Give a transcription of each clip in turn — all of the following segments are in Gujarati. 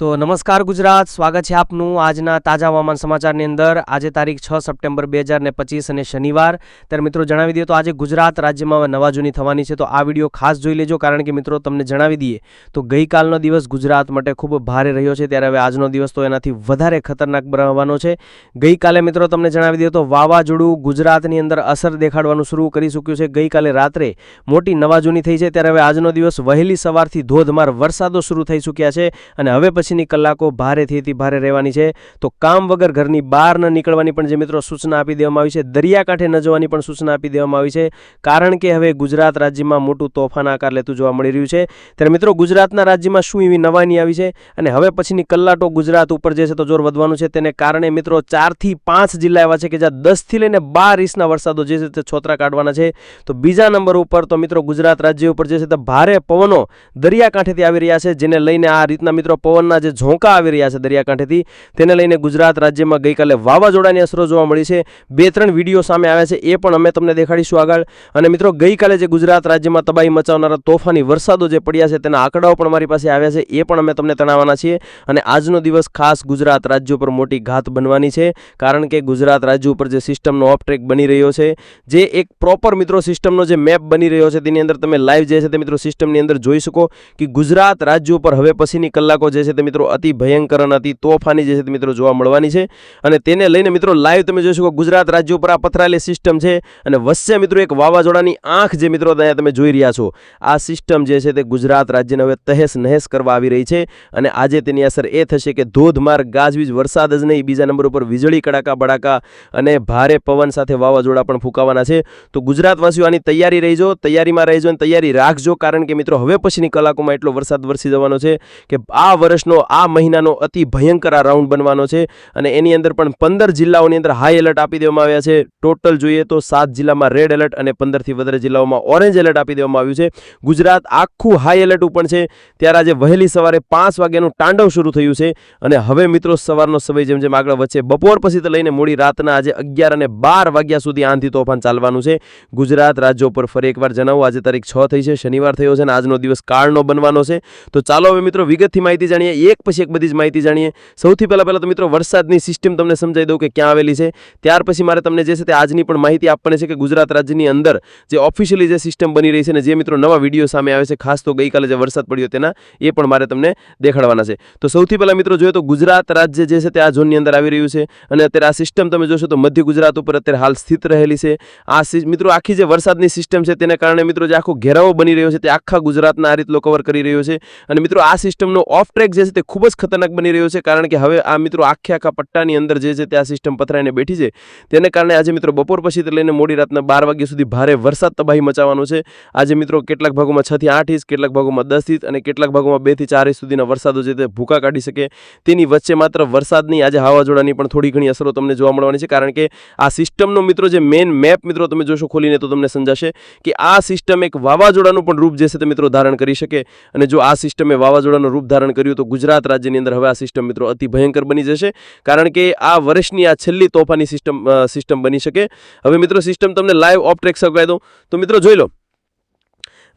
તો નમસ્કાર ગુજરાત, સ્વાગત છે આપનું આજના તાજા હવામાન સમાચારની અંદર. આજે તારીખ છ સપ્ટેમ્બર બે હજાર ને પચીસ અને શનિવાર. ત્યારે મિત્રો જણાવી દઈએ તો આજે ગુજરાત રાજ્યમાં નવા જૂની થવાની છે. તો આ વીડિયો ખાસ જોઈ લેજો કારણ કે મિત્રો તમને જણાવી દઈએ તો ગઈકાલનો દિવસ ગુજરાત માટે ખૂબ ભારે રહ્યો છે. ત્યારે હવે આજનો દિવસ તો એનાથી વધારે ખતરનાક બનાવવાનો છે. ગઈકાલે મિત્રો તમને જણાવી દઈએ તો વાવાઝોડું ગુજરાતની અંદર અસર દેખાડવાનું શરૂ કરી ચૂક્યું છે. ગઈકાલે રાત્રે મોટી નવા જૂની થઈ છે. ત્યારે હવે આજનો દિવસ વહેલી સવારથી ધોધમાર વરસાદો શરૂ થઈ ચૂક્યા છે. અને હવે પછીની કલાકો ભારેથી અતિ ભારે રહેવાની છે. તો કામ વગર ઘરની બહાર ન નીકળવાની પણ જે મિત્રો સૂચના આપી દેવામાં આવી છે. દરિયાકાંઠે ન જવાની પણ સૂચના આપી દેવામાં આવી છે. કારણ કે હવે ગુજરાત રાજ્યમાં મોટું તોફાન આકાર લેતું જોવા મળી રહ્યું છે. ત્યારે મિત્રો ગુજરાતના રાજ્યમાં શું એવી નવાની આવી છે? અને હવે પછીની કલાટો ગુજરાત ઉપર જે છે તો જોર વધવાનું છે. તેને કારણે મિત્રો ચારથી પાંચ જિલ્લા એવા છે કે જ્યાં દસથી લઈને બાર ઇંચના વરસાદો જે છે તે છોતરા કાઢવાના છે. તો બીજા નંબર ઉપર તો મિત્રો ગુજરાત રાજ્ય ઉપર જે છે તે ભારે પવનો દરિયાકાંઠેથી આવી રહ્યા છે, જેને લઈને આ રીતના મિત્રો પવનના જે ઝોંકા આવી રહ્યા છે દરિયાકાંઠેથી, તેને લઈને ગુજરાત રાજ્યમાં ગઈકાલે વાવાઝોડાની અસરો જોવા મળી છે. બે ત્રણ વીડિયો સામે આવ્યા છે, એ પણ અમે તમને દેખાડીશું આગળ. અને મિત્રો, ગઈકાલે જે ગુજરાત રાજ્યમાં તબાહી મચાવનારા તોફાની વરસાદો જે પડ્યા છે, તેના આંકડાઓ પણ મારી પાસે આવ્યા છે, એ પણ અમે તમને તણાવવાના છીએ. અને આજનો દિવસ ખાસ ગુજરાત રાજ્ય ઉપર મોટી ઘાત બનવાની છે, કારણ કે ગુજરાત રાજ્ય ઉપર જે સિસ્ટમનો ઓફ બની રહ્યો છે, જે એક પ્રોપર મિત્રો સિસ્ટમનો જે મેપ બની રહ્યો છે, તેની અંદર તમે લાઈવ જે છે તે મિત્રો સિસ્ટમની અંદર જોઈ શકો કે ગુજરાત રાજ્ય ઉપર હવે પછીની કલાકો જે છે તે મિત્રો, અતિ ભયંકર અને અતિ તોફાની જે છે મિત્રો જોવા મળવાની છે. અને તેને લઈને મિત્રો લાઈવ તમે જોઈ શકો, ગુજરાત રાજ્ય ઉપર આ પથરાયેલી સિસ્ટમ છે. અને વચ્ચે મિત્રો, એક વાવાઝોડાની આંખ જે મિત્રો અહીંયા તમે જોઈ રહ્યા છો. આ સિસ્ટમ જે છે તે ગુજરાત રાજ્યને હવે તહેસ નહેસ કરવા આવી રહી છે. અને આજે તેની અસર એ થશે કે ધોધમાર ગાજવીજ, વરસાદ જ નહીં, બીજા નંબર ઉપર વીજળી, કડાકા, બડાકા અને ભારે પવન સાથે વાવાઝોડા પણ ફૂંકાવાના છે. તો ગુજરાતવાસીઓ આની તૈયારી રહીજો, તૈયારીમાં રહીજો અને તૈયારી રાખજો. કારણ કે મિત્રો, હવે પછીની કલાકોમાં એટલો વરસાદ વરસી જવાનો છે કે આ વર્ષનો આ મહિનાનો અતિ ભયંકર આ રાઉન્ડ બનવાનો છે અને એની અંદર પણ પંદર જિલ્લાઓની અંદર હાઈ એલર્ટ આપી દેવામાં આવ્યા છે. ટોટલ જોઈએ તો સાત જિલ્લામાં રેડ એલર્ટ અને પંદરથી વધારે જિલ્લાઓમાં ઓરેન્જ એલર્ટ આપી દેવામાં આવ્યું છે. ગુજરાત આખું હાઈ એલર્ટ ઉપર છે. ત્યારે આજે વહેલી સવારે પાંચ વાગ્યાનું તાંડવ શરૂ થયું છે અને હવે મિત્રો સવારનો સમય જેમ જેમ આગળ વચ્ચે બપોર પછી તો લઈને મોડી રાતના આજે અગિયાર અને બાર વાગ્યા સુધી આંધી તોફાન ચાલવાનું છે. ગુજરાત રાજ્યો પર ફરી એકવાર જણાવું, આજે તારીખ છ થઈ છે, શનિવાર થયો છે અને આજનો દિવસ કાળનો બનવાનો છે. તો ચાલો હવે મિત્રો વિગતથી માહિતી જાણીએ. એક પછી એક બધી જ માહિતી જાણીએ. સૌથી પહેલાં પહેલાં તો મિત્રો, વરસાદની સિસ્ટમ તમને સમજાવી દઉં કે ક્યાં આવેલી છે. ત્યાર પછી મારે તમને જે છે તે આજની પણ માહિતી આપવાની છે કે ગુજરાત રાજ્યની અંદર જે ઓફિશિયલી જે સિસ્ટમ બની રહી છે અને જે મિત્રો નવા વીડિયો સામે આવે છે, ખાસ તો ગઈકાલે જે વરસાદ પડ્યો તેના, એ પણ મારે તમને દેખાડવાના છે. તો સૌથી પહેલાં મિત્રો જોઈએ તો ગુજરાત રાજ્ય જે છે તે આ ઝોનની અંદર આવી રહ્યું છે અને અત્યારે આ સિસ્ટમ તમે જોશો તો મધ્ય ગુજરાત ઉપર અત્યારે હાલ સ્થિત રહેલી છે. આ મિત્રો, આખી જે વરસાદની સિસ્ટમ છે તેને કારણે મિત્રો જે આખો ઘેરાવો બની રહ્યો છે તે આખા ગુજરાતના આ રીતનો કવર કરી રહ્યો છે. અને મિત્રો, આ સિસ્ટમનો ઓફ ટ્રેક જે છે તે ખૂબ જ ખતરનાક બની રહ્યો છે, કારણ કે હવે આ મિત્રો આખે આખા પટ્ટાની અંદર જે છે તે આ સિસ્ટમ પથરાઈને બેઠી છે. તેને કારણે આજે મિત્રો બપોર પછીથી લઈને મોડી રાતના બાર વાગ્યા સુધી ભારે વરસાદ તબાહી મચાવવાનો છે. આજે મિત્રો કેટલાક ભાગોમાં છથી આઠ ઇંચ, કેટલાક ભાગોમાં દસ ઇંચ અને કેટલાક ભાગોમાં બેથી ચાર ઇંચ સુધીના વરસાદો છે તે ભૂકા કાઢી શકે. તેની વચ્ચે માત્ર વરસાદની આજે વાવાઝોડાની પણ થોડી ઘણી અસરો તમને જોવા મળવાની છે, કારણ કે આ સિસ્ટમનો મિત્રો જે મેઇન મેપ મિત્રો તમે જોશો ખોલીને તો તમને સમજાશે કે આ સિસ્ટમ એક વાવાઝોડાનું પણ રૂપ જે છે તે મિત્રો ધારણ કરી શકે. અને જો આ સિસ્ટમે વાવાઝોડાનું રૂપ ધારણ કર્યું તો ગુજરાત રાજ્યની અંદર હવે આ સિસ્ટમ મિત્રો અતિ ભયંકર બની જશે. કારણ કે આ વર્ષની આ છેલ્લી તોફાની સિસ્ટમ સિસ્ટમ બની શકે. હવે મિત્રો સિસ્ટમ તમને લાઈવ ઓફ ટ્રેક સગાવી દઉં તો મિત્રો જોઈ લો.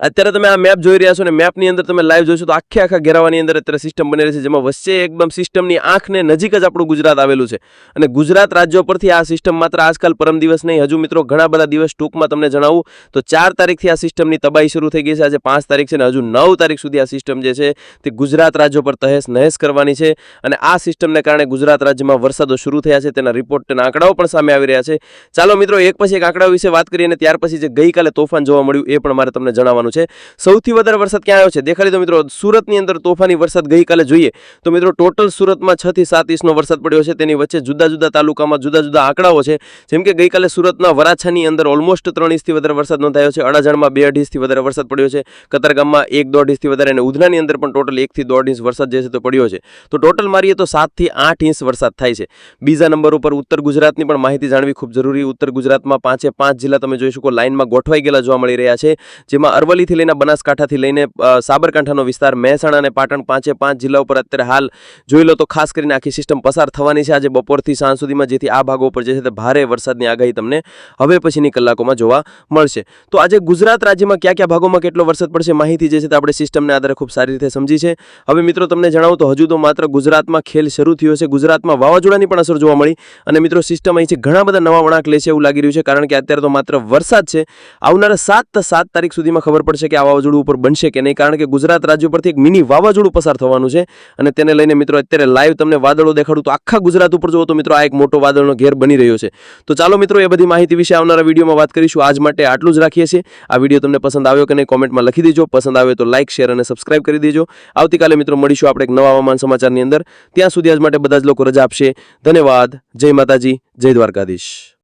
અત્યારે તમે આ મેપ જોઈ રહ્યા છો અને મેપની અંદર તમે લાઈવ જોશો તો આખે આખા ઘેરાવાની અંદર અત્યારે સિસ્ટમ રહી છે, જેમાં વચ્ચે એકદમ સિસ્ટમની આંખને નજીક જ આપણું ગુજરાત આવેલું છે. અને ગુજરાત રાજ્યો પરથી આ સિસ્ટમ માત્ર આજકાલ પરમ દિવસ નહીં, હજુ મિત્રો ઘણા બધા દિવસ ટૂંકમાં તમને જણાવું. તો ચાર તારીખથી આ સિસ્ટમની તબાહી શરૂ થઈ ગઈ છે, આજે પાંચ તારીખ છે ને, હજુ નવ તારીખ સુધી આ સિસ્ટમ જે છે તે ગુજરાત રાજ્યો પર તહેસ નહેસ કરવાની છે. અને આ સિસ્ટમને કારણે ગુજરાત રાજ્યમાં વરસાદો શરૂ થયા છે, તેના રિપોર્ટ તેના આંકડાઓ પણ સામે આવી રહ્યા છે. ચાલો મિત્રો, એક પછી એક આંકડાઓ વિશે વાત કરીએ અને ત્યાર પછી જે ગઈકાલે તોફાન જોવા મળ્યું, એ પણ મારે તમને જણાવવાનું છે. સૌથી વધારે વરસાદ ક્યાં આવ્યો છે? દેખાડી દો મિત્રો, સુરતની અંદર તોફાની વરસાદ ગઈકાલે જોઈએ તો મિત્રો ટોટલ સુરતમાં છ થી સાત ઇંચનો વરસાદ પડ્યો છે. તેની વચ્ચે જુદા જુદા તાલુકામાં જુદા જુદા આંકડાઓ છે. જેમ કે ગઈકાલે સુરતના વરાછાની અંદર ઓલમોસ્ટ ત્રણ ઇંચથી વધારે વરસાદ નોંધાયો છે. અડાજણમાં બે અઢી ઇંચથી વધારે વરસાદ પડ્યો છે. કતારગામમાં એક દોઢ ઇંચથી વધારે અને ઉધનાની અંદર પણ ટોટલ એકથી દોઢ ઇંચ વરસાદ જે છે તો પડ્યો છે. તો ટોટલ મારીએ તો સાતથી આઠ ઇંચ વરસાદ થાય છે. બીજા નંબર ઉપર ઉત્તર ગુજરાતની પણ માહિતી જાણવી ખૂબ જરૂરી. ઉત્તર ગુજરાતમાં પાંચે પાંચ જિલ્લા તમે જોઈ શકો, લાઇનમાં ગોઠવાઈ ગયેલા જોવા મળી રહ્યા છે. જેમાં અરવલ્લી અરવલ્લીથી લઈને બનાસકાંઠાથી લઈને સાબરકાંઠાનો વિસ્તાર, મહેસાણા અને પાટણ પાંચે પાંચ જિલ્લા ઉપર અત્યારે હાલ જોઈ લો તો ખાસ કરીને આખી સિસ્ટમ પસાર થવાની છે. આજે બપોરથી સાંજ સુધીમાં જેથી આ ભાગો ઉપર જે છે તે ભારે વરસાદની આગાહી તમને હવે પછીની કલાકોમાં જોવા મળશે. તો આજે ગુજરાત રાજ્યમાં કયા કયા ભાગોમાં કેટલો વરસાદ પડશે માહિતી જે છે તે આપણે સિસ્ટમને આધારે ખૂબ સારી રીતે સમજી છે. હવે મિત્રો તમને જણાવું તો હજુ તો માત્ર ગુજરાતમાં ખેલ શરૂ થયો છે. ગુજરાતમાં વાવાઝોડાની પણ અસર જોવા મળી અને મિત્રો સિસ્ટમ અહીં છે ઘણા બધા નવા વળાંક લે છે એવું લાગી રહ્યું છે. કારણ કે અત્યારે તો માત્ર વરસાદ છે. આવનારા સાત સાત તારીખ સુધીમાં ખબર પડશે કે આ વાવાઝોડું ઉપર બનશે કે નહીં. કારણ કે ગુજરાત રાજ્ય પરથી એક મિની વાવાઝોડું પસાર થવાનું છે અને તેને લઈને મિત્રો અત્યારે લાઈવ તમને વાદળો દેખાડું તો આખા ગુજરાત ઉપર જુઓ તો મિત્રો આ એક મોટો વાદળનો ઘેર બની રહ્યો છે. તો ચાલો મિત્રો એ બધી માહિતી વિશે આવનારા વિડીયોમાં વાત કરીશું. આજ માટે આટલું જ રાખીએ છીએ. આ વીડિયો તમને પસંદ આવ્યો કે નહીં કોમેન્ટમાં લખી દેજો. પસંદ આવે તો લાઇક શેર અને સબસ્ક્રાઇબ કરી દેજો. આવતીકાલે મિત્રો મળીશું આપણે એક નવા હવામાન સમાચારની અંદર. ત્યાં સુધી આજ માટે બધા જ લોકો રજા આપશે. ધન્યવાદ. જય માતાજી. જય દ્વારકાધીશ.